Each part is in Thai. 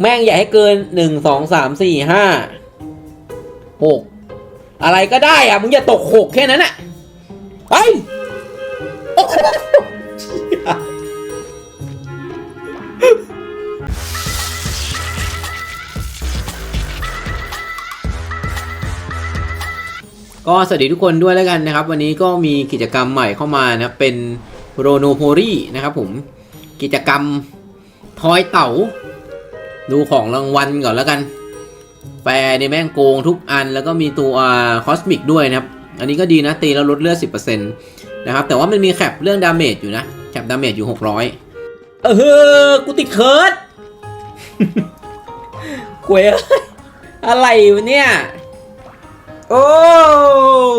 แม่งอย่าให้เกินหนึ่งสองสามสี่ห้าหกอะไรก็ได้อะมึงอย่าตกหกแค่นั้นอะไปโอ้โหก็สวัสดีทุกคนด้วยแล้วกันนะครับ วันนี้ก็มีกิจกรรมใหม่เข้ามานะครับเป็นโรโนโพรีนะครับผมกิจกรรมทอยเต่า ดูของรางวัลก่อนแล้วกัน แฟร์ในแม่งโกงทุกอันแล้วก็มีตัวคอสมิกด้วยนะครับ อันนี้ก็ดีนะ ตีแล้วลดเลือด 10%นะครับ แต่ว่ามันมีแคปเรื่องดาเมจอยู่นะ แคปดาเมจอยู่ 600 เออกูติดเคิร์ดกวยอะไรวะเนี่ย โอ้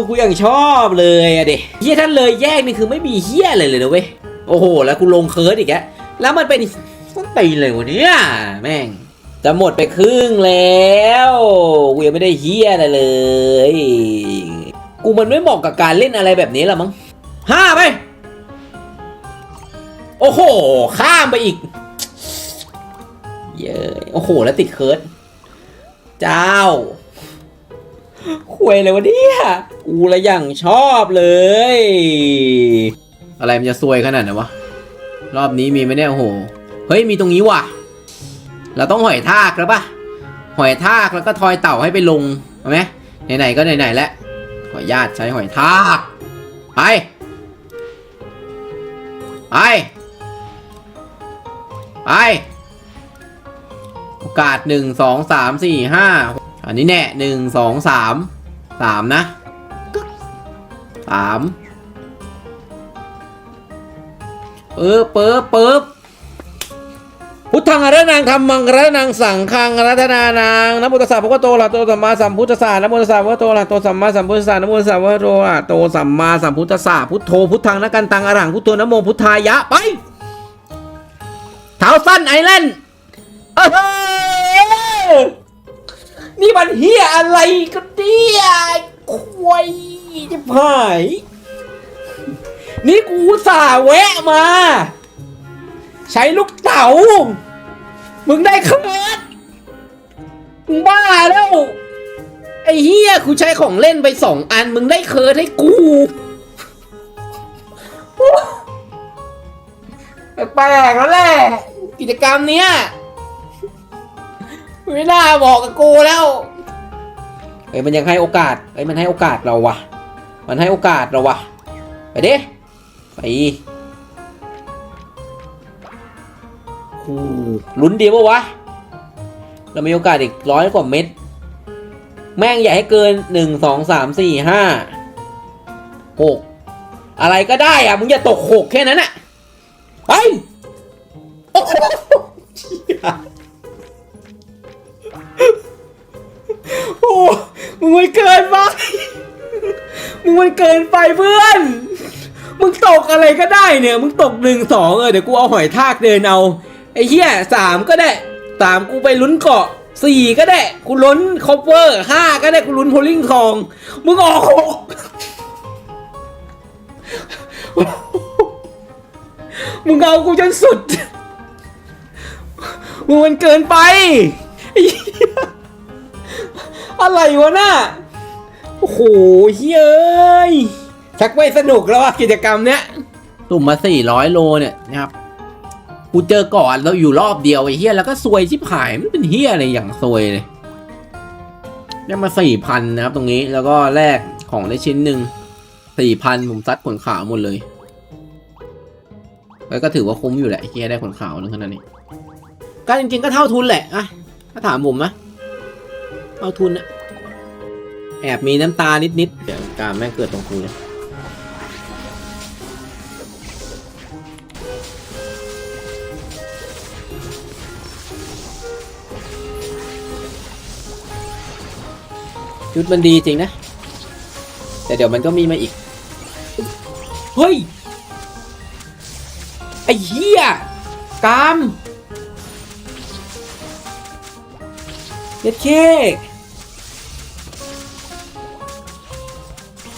กูอย่างชอบเลยอะเด็เฮียท่านเลยแยกนี่คือไม่มีเฮียอะไรเลยนะเว้ย โอ้โห แล้วกูลงเคิร์ดอีกแล้วแล้วมันเป็นส้น ตีเลยวะเนี่ยแม่ง จะหมดไปครึ่งแล้วกูยังไม่ได้เฮียอะไรเลย กูมันไม่เหมาะกับการเล่นอะไรแบบนี้ละมั้งห้าไป โอ้โห ข้ามไปอีก เย้ยโอ้โห แล้วติดเคิร์ดเจ้าคุยเลยวะเนี่ยกูละอย่างชอบเลย อะไรมันจะซวยขนาดไหนวะ รอบนี้มีไหมเนี่ยโอ้โห เฮ้ยมีตรงนี้ว่ะ เราต้องหอยทากแล้วปะหอยทากแล้วก็ทอยเต่าให้ไปลงเอาไหมไหนๆก็ไหนๆแล้วขอญาตใช้หอยทากไปไปไปโอกาสหนึ่งสองสามสี่ห้าอันนี้แน่หนึ่งสองสามสามนะสามเออเปิบเปิบ พุทธังอรนังธรรมังอรนังสังฆังอรัตนานังนะโมตัสสะพระพุทธโตอะระโตสัมมาสัมพุทธัสสะนะโมตัสสะพระพุทธโตอะระโตสัมมาสัมพุทธัสสะนะโมตัสสะพระพุทธโตอะระโตสัมมาสัมพุทธัสสะพุทโธพุทธังนะกันตังอรหังพุทโธนะโมพุทธายะไปเท้าสั้นไอแลนด์นี่มันเฮียอะไรกันเนี่ยควายจะพายนี่กูสาแวะมา ใช้ลูกเต๋า มึงได้เคิร์ดมึงบ้าแล้ว ไอ้เฮียกูใช้ของเล่นไปสองอัน มึงได้เคิร์ดให้กูแปลกๆแล้วแหละ กิจกรรมเนี้ยไม่น่าบอกกับกูแล้วเอ้ยมันยังให้โอกาสเอ้ยมันให้โอกาสเราวะมันให้โอกาสเราวะไปดิไป ลุ้นดีปะวะ เรามีโอกาสอีกร้อยกว่าเม็ด แม่งอย่ให้เกินหนึ่งสองสามสี่ห้าหกอะไรก็ได้อะมึงอย่าตกหกแค่นั้นอะไปโอ้โหโอ้มึงมันเกินไป มึงมันเกินไปเพื่อน มึงตกอะไรก็ได้เนี่ย มึงตกหนึ่งสองเออเดี๋ยวกูเอาหอยทากเดินเอา ไอ้เหี้ยสามก็ได้สามกูไปลุ้นเกาะสี่ก็ได้กูลุ้นคอปเวอร์ห้าก็ได้กูลุ้นโพลิงทอง มึงออกหกมึงเอากูจนสุด มึงมันเกินไป อะไรวะน่ะโอ้โหเฮ้ยชักไม่สนุกแล้วอะกิจกรรมเนี้ยตุ่มมา400โลเนี่ยนะครับ กูเจอก่อนแล้วอยู่รอบเดียวไอ้เฮียแล้วก็ซวยชิบหายมันเป็นเฮียอะไรอย่างซวยเลยได้มา4,000นนะครับ ตรงนี้แล้วก็แลกของได้ชิ้นหนึ่ง4,000ผมซัดขนขาวหมดเลยแล้วก็ถือว่าคุ้มอยู่แหละเฮียได้ขนขาวนึงขนาดนี้ก็จริงๆก็เท่าทุนแหละอะถ้าถามผมนะเอาทุนอะแอบมีน้ำตานิดๆเดี๋ยวการแม่งเกิดตรงกูเลย ชุดมันดีจริงนะ แต่เดี๋ยวมันก็มีมาอีก เฮ้ย ไอ้เหี้ยกามเย็ดเค้ก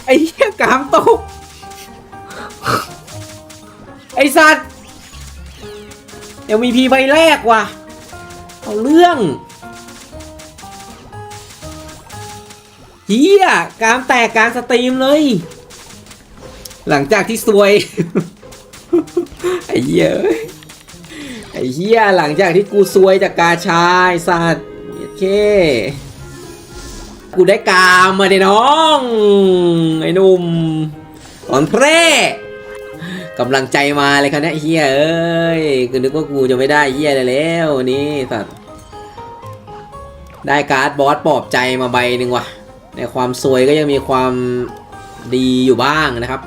ไอ้เหี้ยกามตก ไอ้สัตว์ยังมีพีใบแรกว่ะ เอาเรื่องเฮียกามแตกกลารสตรีมเลย หลังจากที่ซวย ไอ้เหี้ยอ้ยไอ้เหี้ยหลังจากที่กูซวยจากกาชายสัตว์โอเค กูได้กามมาเดน้อง ไอ้หนุ่มอ่อนแพร่ กำลังใจมาเลยครับเนี่ยเฮียเอ้ยกูนึกว่ากูจะไม่ได้เฮียเลยแล้วนนี่สัตว์ได้การ์ดบอสปลอบใจมาใบหนึ่งว่ะในความซวยก็ยังมีความดีอยู่บ้างนะครับ